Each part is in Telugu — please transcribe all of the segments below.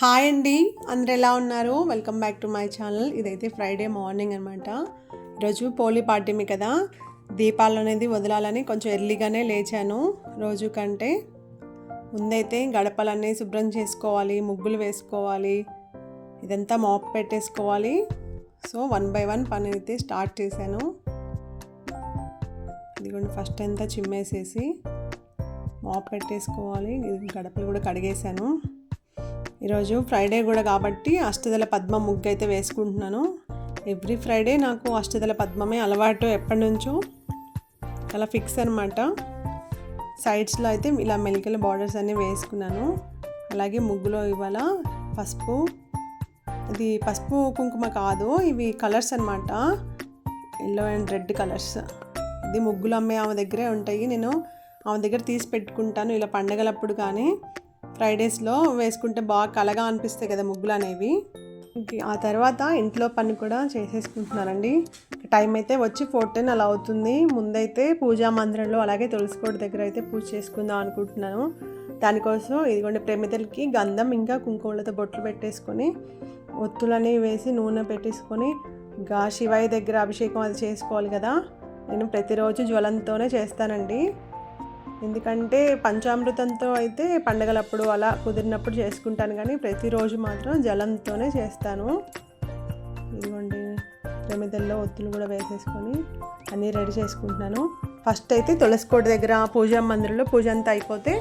హాయ్ అండి. అందరు ఎలా ఉన్నారు? Welcome back to my channel ఇదైతే ఫ్రైడే మార్నింగ్ అనమాట ఈరోజు పోలీ పార్టీమి కదా. దీపాలు అనేది వదలాలని కొంచెం ఎర్లీగానే లేచాను. రోజు కంటే ముందైతే గడపలన్నీ శుభ్రం చేసుకోవాలి ముగ్గులు వేసుకోవాలి ఇదంతా మాప్ పెట్టేసుకోవాలి. సో వన్ బై వన్ పని అయితే స్టార్ట్ చేశాను. ఇదిగోండి ఫస్ట్ అంతా చిమ్మేసేసి మాప్ పెట్టేసుకోవాలి. ఇది గడపలు కూడా కడిగేశాను. ఈరోజు ఫ్రైడే కూడా కాబట్టి అష్టదల పద్మ ముగ్గు అయితే వేసుకుంటున్నాను. ఎవ్రీ ఫ్రైడే నాకు అష్టదల పద్మమే అలవాటు ఎప్పటి నుంచో అలా ఫిక్స్ అనమాట సైడ్స్లో అయితే ఇలా మెలికల బార్డర్స్ అన్నీ వేసుకున్నాను. అలాగే ముగ్గులో ఇవాళ పసుపు. ఇది పసుపు కుంకుమ కాదు ఇవి కలర్స్ అనమాట ఎల్లో అండ్ రెడ్ కలర్స్. ఇది ముగ్గులు అమ్మే ఆమె దగ్గరే ఉంటాయి. నేను ఆమె దగ్గర తీసి పెట్టుకుంటాను. ఇలా పండగలప్పుడు కానీ ఫ్రైడేస్లో వేసుకుంటే బాగా కలగా అనిపిస్తాయి కదా ముగ్గులు అనేవి. ఆ తర్వాత ఇంట్లో పని కూడా చేసేసుకుంటున్నానండి. టైం అయితే వచ్చి ఫోర్ టెన్ అలా అవుతుంది. ముందైతే పూజా మందిరంలో అలాగే తులసికోట దగ్గర అయితే పూజ చేసుకుందాం అనుకుంటున్నాను. దానికోసం ఇదిగోండి ప్రేమితలకి గంధం ఇంకా కుంకుమలతో బొట్లు పెట్టేసుకొని ఒత్తులని వేసి నూనె పెట్టేసుకొని ఇంకా శివాయి దగ్గర అభిషేకం అది చేసుకోవాలి కదా. నేను ప్రతిరోజు జ్వలంతోనే చేస్తానండి. ఎందుకంటే పంచామృతంతో అయితే పండగలప్పుడు అలా కుదిరినప్పుడు చేసుకుంటాను కానీ ప్రతిరోజు మాత్రం జలంతోనే చేస్తాను. ఇదిగోండి ప్రమిదల్లో ఒత్తులు కూడా వేసేసుకొని అన్నీ రెడీ చేసుకుంటున్నాను. ఫస్ట్ అయితే తులసికోట దగ్గర పూజా మందిరంలో పూజ అంతా అయిపోతే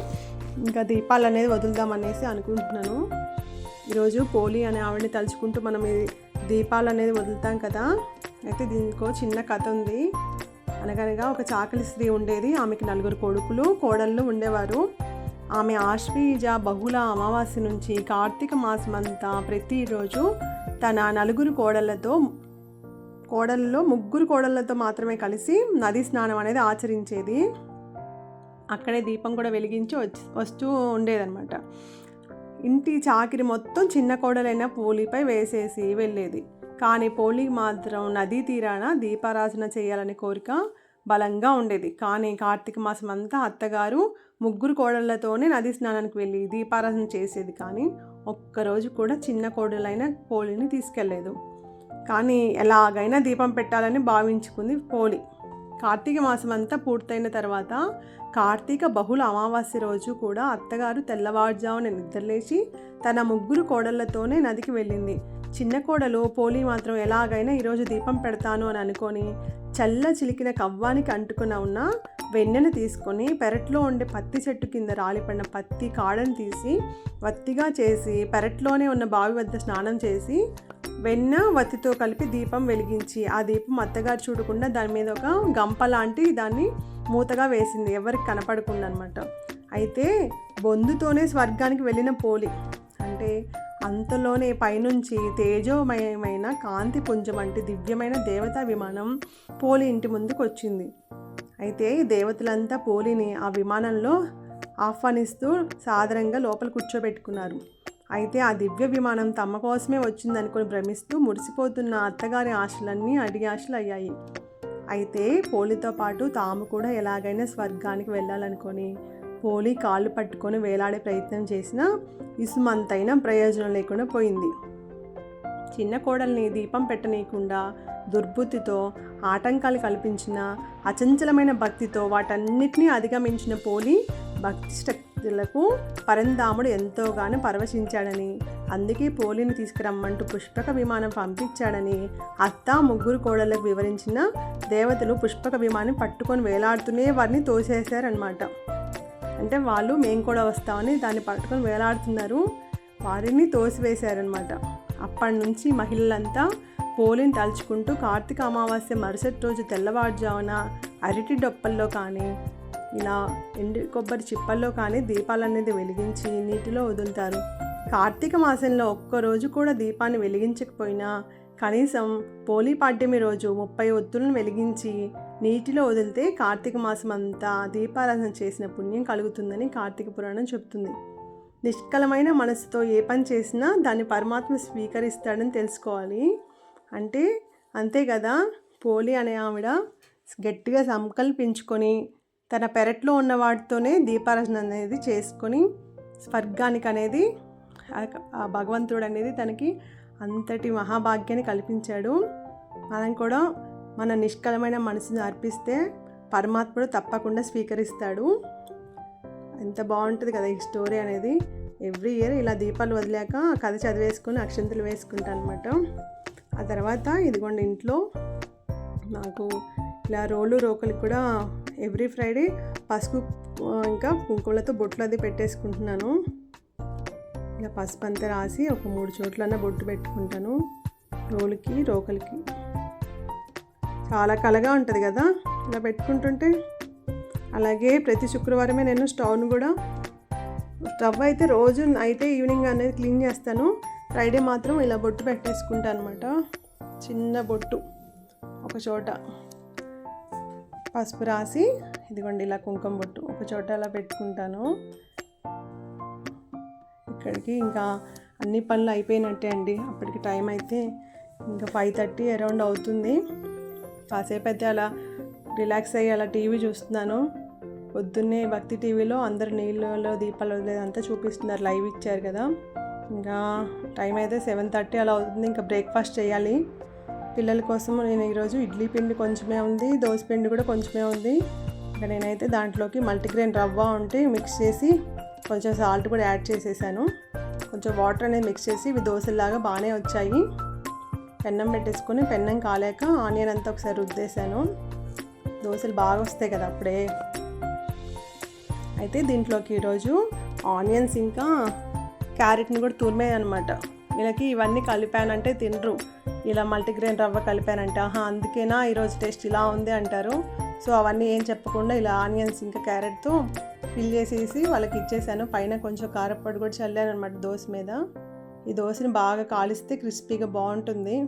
ఇంకా దీపాలు అనేది వదులుదామనేసి అనుకుంటున్నాను. ఈరోజు పోలి అనే ఆవిడని తలుచుకుంటూ మనం ఈ దీపాలు అనేది వదులుతాం కదా. అయితే దీనికో చిన్న కథ ఉంది. అనగనగా ఒక చాకలి స్త్రీ ఉండేది. ఆమెకి నలుగురు కొడుకులు కోడళ్ళు ఉండేవారు. ఆమె ఆశ్వీజ బహుళ అమావాస్య నుంచి కార్తీక మాసమంతా ప్రతిరోజు తన నలుగురు కోడళ్ళతో కోడళ్ళలో ముగ్గురు కోడళ్ళతో మాత్రమే కలిసి నది స్నానం అనేది ఆచరించేది. అక్కడే దీపం కూడా వెలిగించి వచ్చి వస్తూ ఉండేదన్నమాట. ఇంటి చాకిరి మొత్తం చిన్న కోడలైన పోలిపై వేసేసి వెళ్ళేది. కానీ పోలి మాత్రం నదీ తీరాన దీపారాధన చేయాలనే కోరిక బలంగా ఉండేది. కానీ కార్తీక మాసం అంతా అత్తగారు ముగ్గురు కోడళ్ళతోనే నది స్నానానికి వెళ్ళి దీపారాధన చేసేది. కానీ ఒక్కరోజు కూడా చిన్న కోడలైన పోలిని తీసుకెళ్ళేదు. కానీ ఎలాగైనా దీపం పెట్టాలని భావించుకుంది పోలి. కార్తీక మాసం అంతా పూర్తయిన తర్వాత కార్తీక బహుళ అమావాస్య రోజు కూడా అత్తగారు తెల్లవారుజామున నిద్రలేచి తన ముగ్గురు కోడళ్ళతోనే నదికి వెళ్ళింది. చిన్న కోడలు పోలి మాత్రం ఎలాగైనా ఈరోజు దీపం పెడతాను అని అనుకొని చల్ల చిలికిన కవ్వానికి అంటుకున్న ఉన్న వెన్నెను తీసుకొని పెరట్లో ఉండే పత్తి చెట్టు కింద రాలిపడిన పత్తి కాడను తీసి వత్తిగా చేసి పెరట్లోనే ఉన్న బావి వద్ద స్నానం చేసి వెన్న వత్తితో కలిపి దీపం వెలిగించి ఆ దీపం అత్తగారు చూడకుండా దాని మీద ఒక గంప లాంటి దాన్ని మూతగా వేసింది. ఎవరికి కనపడకుండా అనమాట అయితే బొందుతోనే స్వర్గానికి వెళ్ళిన పోలి. అంటే అంతలోనే పైనుంచి తేజోమయమైన కాంతి పుంజం అంటే దివ్యమైన దేవతా విమానం పోలి ఇంటి ముందుకు వచ్చింది. అయితే దేవతలంతా పోలిని ఆ విమానంలో ఆహ్వానిస్తూ సాదరంగా లోపల కూర్చోబెట్టుకున్నారు. అయితే ఆ దివ్య విమానం తమ కోసమే వచ్చిందనుకుని భ్రమిస్తూ మురిసిపోతున్న అత్తగారి ఆశలన్నీ అడిగి ఆశలు అయ్యాయి. అయితే పోలితో పాటు తాము కూడా ఎలాగైనా స్వర్గానికి వెళ్ళాలనుకొని పోలి కాళ్ళు పట్టుకొని వేలాడే ప్రయత్నం చేసినా ఇసుమంతైనా ప్రయోజనం లేకుండా పోయింది. చిన్న కోడల్ని దీపం పెట్టనీయకుండా దుర్బుద్ధితో ఆటంకాలు కల్పించిన అచంచలమైన భక్తితో వాటన్నిటినీ అధిగమించిన పోలి భక్తి భక్తులకు పరంధాముడు ఎంతోగానో పరవశించాడని. అందుకే పోలిని తీసుకురమ్మంటూ పుష్పక విమానం పంపించాడని అత్త ముగ్గురు కోడళ్ళకు వివరించిన దేవతలు పుష్పక విమానం పట్టుకొని వేలాడుతూనే వారిని తోసేశారనమాట అంటే వాళ్ళు మేము కూడా వస్తామని దాన్ని పట్టుకొని వేలాడుతున్నారు. వారిని తోసివేశారనమాట అప్పటి నుంచి మహిళలంతా పోలిని తలుచుకుంటూ కార్తీక అమావాస్య మరుసటి రోజు తెల్లవారుజామున అరటి డొప్పల్లో కానీ ఇలా ఎండు కొబ్బరి చిప్పల్లో కానీ దీపాలు అనేది వెలిగించి నీటిలో వదులుతారు. కార్తీక మాసంలో ఒక్కరోజు కూడా దీపాన్ని వెలిగించకపోయినా కనీసం పోలీ పాడ్యమి రోజు ముప్పై ఒత్తులను వెలిగించి నీటిలో వదిలితే కార్తీక మాసం అంతా దీపారాధన చేసిన పుణ్యం కలుగుతుందని కార్తీక పురాణం చెబుతుంది. నిష్కలమైన మనసుతో ఏ పని చేసినా దాన్ని పరమాత్మ స్వీకరిస్తాడని తెలుసుకోవాలి. అంటే అంతే కదా పోలి అనే ఆవిడ గట్టిగా సంకల్పించుకొని తన పెరట్లో ఉన్న వాటితోనే దీపారాధన అనేది చేసుకొని స్వర్గానికి అనేది ఆ- భగవంతుడు అనేది తనకి అంతటి మహాభాగ్యాన్ని కల్పించాడు. మనం కూడా మన నిష్కలమైన మనసుని అర్పిస్తే పరమాత్ముడు తప్పకుండా స్వీకరిస్తాడు. ఎంత బాగుంటుంది కదా ఈ స్టోరీ అనేది. ఎవ్రీ ఇయర్ ఇలా దీపాలు వదిలాక కథ చదివేసుకొని అక్షంతలు వేసుకుంటాను అనమాట ఆ తర్వాత ఇదిగోండి ఇంట్లో నాకు ఇలా రోలు రోకలు కూడా ఎవ్రీ ఫ్రైడే పసుపు ఇంకా కుంకుమలతో బొట్లు అది పెట్టేసుకుంటున్నాను. ఇలా పసుపు అంతా రాసి ఒక మూడు చోట్లన్నా బొట్టు పెట్టుకుంటాను. రోలుకి రోకలికి. చాలా కలగా ఉంటుంది కదా? ఇలా పెట్టుకుంటుంటే అలాగే ప్రతి శుక్రవారమే నేను స్టవ్ను కూడా స్టవ్ అయితే రోజు నైట్ ఈవినింగ్ అనేది క్లీన్ చేస్తాను. ఫ్రైడే మాత్రం ఇలా బొట్టు పెట్టేసుకుంటాను అనమాట చిన్న బొట్టు ఒక చోట. పసుపు రాసి ఇదిగోండి ఇలా కుంకుమ బొట్టు ఒక చోట అలా పెట్టుకుంటాను. ఇక్కడికి ఇంకా అన్ని పనులు అయిపోయినట్టే అండి. అప్పటికి టైం అయితే ఇంకా ఫైవ్ థర్టీ అరౌండ్ అవుతుంది. కాసేపు అయితే అలా రిలాక్స్ అయ్యి అలా టీవీ చూస్తున్నాను. పొద్దున్నే భక్తి టీవీలో అందరు నీళ్ళలో దీపాలు వదిలేదంతా చూపిస్తున్నారు. లైవ్ ఇచ్చారు కదా. ఇంకా టైం అయితే సెవెన్ థర్టీ అలా అవుతుంది. ఇంకా బ్రేక్ఫాస్ట్ చేయాలి. పిల్లల కోసం నేను ఈరోజు ఇడ్లీ పిండి కొంచెమే ఉంది దోశ పిండి కూడా కొంచెమే ఉంది. ఇక నేనైతే దాంట్లోకి మల్టీగ్రెయిన్ రవ్వ ఉంటే మిక్స్ చేసి కొంచెం సాల్ట్ కూడా యాడ్ చేసేసాను. కొంచెం వాటర్ అనేది మిక్స్ చేసి ఇవి దోశలాగా బాగానే వచ్చాయి. పెన్నం పెట్టేసుకొని పెన్నం కాలేక ఆనియన్ అంతా ఒకసారి రుద్దేశాను దోశలు బాగా వస్తాయి కదా అప్పుడే. అయితే దీంట్లోకి ఈరోజు ఆనియన్స్ ఇంకా క్యారెట్ని కూడా తురిమే అనమాట వీళ్ళకి ఇవన్నీ కలిపానంటే తినరు. ఇలా మల్టీగ్రెయిన్ రవ్వ కలిపానంటే ఆహా అందుకేనా ఈరోజు టేస్ట్ ఇలా ఉంది అంటారు. సో అవన్నీ ఏం చెప్పకుండా ఇలా ఆనియన్స్ ఇంకా క్యారెట్తో ఫిల్ చేసేసి వాళ్ళకి ఇచ్చేసాను. పైన కొంచెం కారపొడి కూడా చల్లాను అనమాట దోశ మీద. ఈ దోశని బాగా కాలిస్తే క్రిస్పీగా బాగుంటుంది.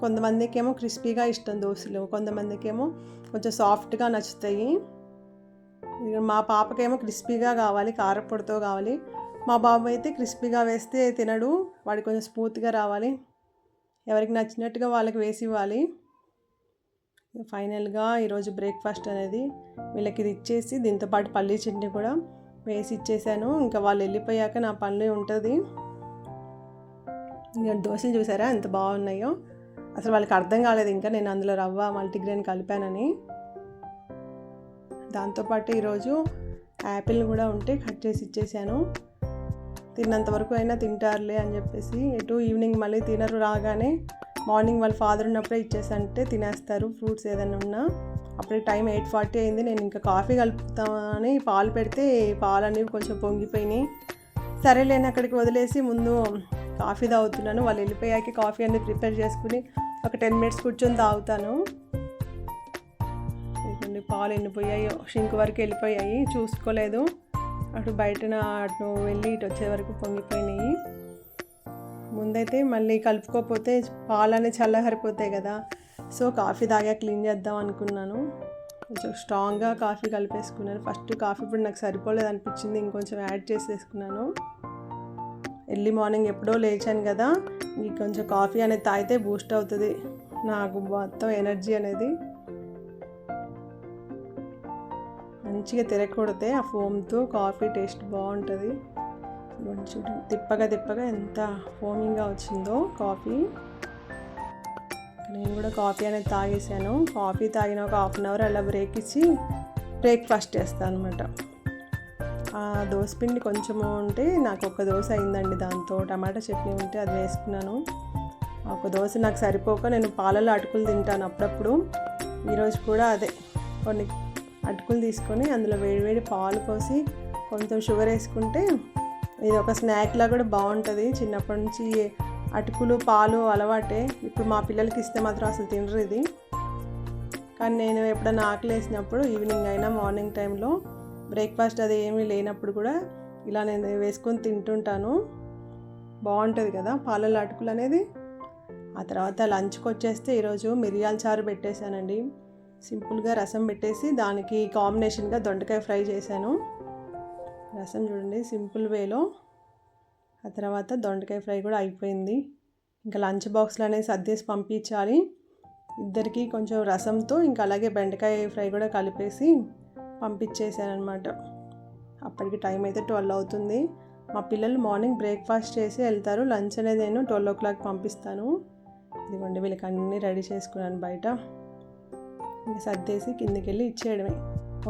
కొంతమందికేమో క్రిస్పీగా ఇష్టం దోశలు కొంతమందికేమో కొంచెం సాఫ్ట్గా నచ్చుతాయి. మా పాపకేమో క్రిస్పీగా కావాలి కారపొడితో కావాలి. మా బాబు అయితే క్రిస్పీగా వేస్తే తినడు. వాడికి కొంచెం స్మూత్గా రావాలి. ఎవరికి నచ్చినట్టుగా వాళ్ళకి వేసి ఇవ్వాలి. ఫైనల్గా ఈరోజు బ్రేక్ఫాస్ట్ అనేది వీళ్ళకి ఇది ఇచ్చేసి దీంతో పాటు పల్లీ చట్నీ కూడా వేసి ఇచ్చేసాను. ఇంకా వాళ్ళు వెళ్ళిపోయాక నా పనులు ఉంటుంది. ఇంకా దోశలు చూసారా? ఎంత బాగున్నాయో. అసలు వాళ్ళకి అర్థం కాలేదు ఇంకా నేను అందులో రవ్వ మల్టీగ్రెయిన్ కలిపానని. దాంతోపాటు ఈరోజు యాపిల్ కూడా ఉంటే కట్ చేసి ఇచ్చేసాను. తిన్నంత వరకు అయినా తింటారులే అని చెప్పేసి ఎటు ఈవినింగ్ మళ్ళీ తినరు రాగానే మార్నింగ్ వాళ్ళ ఫాదర్ ఉన్నప్పుడే ఇచ్చేసంటే తినేస్తారు ఫ్రూట్స్ ఏదైనా ఉన్నా. అప్పుడే టైం ఎయిట్ ఫార్టీ అయింది నేను ఇంకా కాఫీ కలుపుతామని పాలు పెడితే పాలు అనేవి కొంచెం పొంగిపోయినాయి. సరేలేని అక్కడికి వదిలేసి ముందు కాఫీ తాగుతున్నాను వాళ్ళు వెళ్ళిపోయాక కాఫీ అనేది ప్రిపేర్ చేసుకుని ఒక టెన్ మినిట్స్ కూర్చొని తాగుతాను. పాలు ఎండిపోయాయి షింక్ వరకు వెళ్ళిపోయాయి చూసుకోలేదు. అటు బయటన అటు వెళ్ళి ఇటు వచ్చే వరకు పొంగిపోయినాయి. ముందైతే మళ్ళీ కలుపుకోకపోతే పాలు అనేది కదా. సో కాఫీ తాగా క్లీన్ చేద్దాం అనుకున్నాను. కొంచెం స్ట్రాంగ్గా కాఫీ కలిపేసుకున్నాను. ఫస్ట్ కాఫీ ఇప్పుడు నాకు సరిపోలేదు అనిపించింది. ఇంకొంచెం యాడ్ చేసేసుకున్నాను. ఎర్లీ మార్నింగ్ ఎప్పుడో లేచాను కదా. ఇంక కొంచెం కాఫీ అనేది తాగితే బూస్ట్ అవుతుంది. నాకు మొత్తం ఎనర్జీ అనేది. మంచిగా తిరగకూడతే ఆ ఫోమ్తో కాఫీ టేస్ట్ బాగుంటుంది. ఇదిగోండి చూడండి తిప్పగా తిప్పగా ఎంత ఫోమింగ్గా వచ్చిందో కాఫీ. నేను కూడా కాఫీ అనేది తాగేసాను కాఫీ తాగిన ఒక హాఫ్ అన్ అవర్ అలా బ్రేక్ ఇచ్చి బ్రేక్ఫాస్ట్ చేస్తాను అనమాట ఆ దోశ పిండి కొంచెము ఉంటే నాకు ఒక దోశ అయిందండి దాంతో. టమాటా చట్నీ ఉంటే అది వేసుకున్నాను. ఒక దోశ నాకు సరిపోక నేను పాలలో అటుకులు తింటాను అప్పుడప్పుడు. ఈరోజు కూడా అదే. కొన్ని అటుకులు తీసుకొని అందులో వేడివేడి పాలు పోసి కొంచెం షుగర్ వేసుకుంటే ఇది ఒక స్నాక్లా కూడా బాగుంటుంది. చిన్నప్పటి నుంచి అటుకులు పాలు అలవాటే. ఇప్పుడు మా పిల్లలకి ఇస్తే మాత్రం అసలు తినరు ఇది. కానీ నేను ఎప్పుడైనా ఆకలి వేసినప్పుడు ఈవినింగ్ అయినా మార్నింగ్ టైంలో బ్రేక్ఫాస్ట్ అది ఏమీ లేనప్పుడు కూడా ఇలా నేను వేసుకొని తింటుంటాను. బాగుంటుంది కదా పాలల అటుకులు అనేది. ఆ తర్వాత లంచ్కి వచ్చేస్తే ఈరోజు మిరియాల చారు పెట్టేశానండి. సింపుల్గా రసం పెట్టేసి దానికి కాంబినేషన్గా దొండకాయ ఫ్రై చేశాను. రసం చూడండి సింపుల్ వేలో. ఆ తర్వాత దొండకాయ ఫ్రై కూడా అయిపోయింది. ఇంకా లంచ్ బాక్స్లో అనేది సర్దేసి పంపించాలి. ఇద్దరికి కొంచెం రసంతో ఇంకా అలాగే బెండకాయ ఫ్రై కూడా కలిపేసి పంపించేసాను అప్పటికి టైం అయితే ట్వెల్వ్ అవుతుంది. మా పిల్లలు మార్నింగ్ బ్రేక్ఫాస్ట్ చేసి వెళ్తారు. లంచ్ అనేది నేను ట్వెల్వ్ ఓ క్లాక్ పంపిస్తాను. ఇదిగోండి వీళ్ళకి అన్నీ రెడీ చేసుకున్నాను బయట. ఇంకా సర్దేసి కిందికి వెళ్ళి ఇచ్చేయడమే.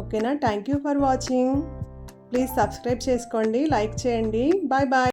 ఓకేనా? Thank you for watching please subscribe చేసుకోండి లైక్ చేయండి. Bye bye